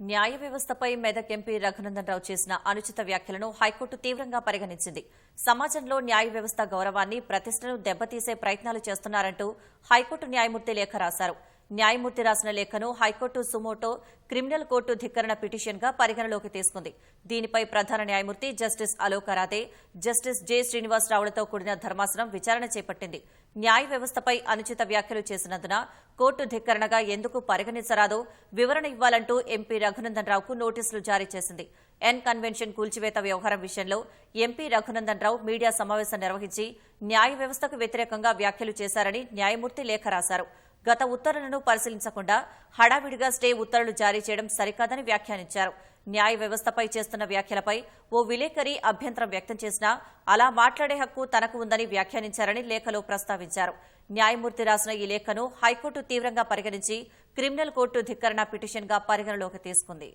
న్యాయ వ్యవస్థపై మెదక్ ఎంపీ రఘునందన్ రావు చేసిన అనుచిత వ్యాఖ్యలను హైకోర్టు తీవ్రంగా పరిగణించింది. సమాజంలో న్యాయ వ్యవస్థ గౌరవాన్ని ప్రతిష్టను దెబ్బతీసే ప్రయత్నాలు చేస్తున్నారంటూ హైకోర్టు న్యాయమూర్తి లేఖ రాశారు. న్యాయమూర్తి రాసిన లేఖను high court suo motu criminal court ధిక్కరణ పిటిషన్గా పరిగణలోకి తీసుకుంది. దీనిపై ప్రధాన న్యాయమూర్తి justice Alok Aradhe justice J. శ్రీనివాసరావులతో కూడిన ధర్మాసనం విచారణ చేపట్టింది. న్యాయ వ్యవస్థపై అనుచిత వ్యాఖ్యలు చేసినందున కోర్టు ధిక్కరణగా ఎందుకు పరిగణించరాదో వివరణ ఇవ్వాలంటూ ఎంపీ రఘునందన్ రావుకు నోటీసులు జారీ చేసింది. ఎన్ కన్వెన్షన్ కూల్చివేత వ్యవహారం విషయంలో ఎంపీ రఘునందన్ రావు మీడియా సమావేశం నిర్వహించి న్యాయ వ్యవస్థకు వ్యతిరేకంగా వ్యాఖ్యలు చేశారని న్యాయమూర్తి లేఖ రాశారు. గత ఉత్తర్వులను పరిశీలించకుండా హడావిడిగా స్టే ఉత్తర్వులు జారీ చేయడం సరికాదని వ్యాఖ్యానించారు. న్యాయ వ్యవస్థపై చేస్తున్న వ్యాఖ్యలపై ఓ విలేకరి అభ్యంతరం వ్యక్తం చేసినా అలా మాట్లాడే హక్కు తనకు ఉందని వ్యాఖ్యానించారని లేఖలో ప్రస్తావించారు. న్యాయమూర్తి రాసిన ఈ లేఖను హైకోర్టు తీవ్రంగా పరిగణించి క్రిమినల్ కోర్టు ధిక్కరణ పిటిషన్గా పరిగణలోకి తీసుకుంది.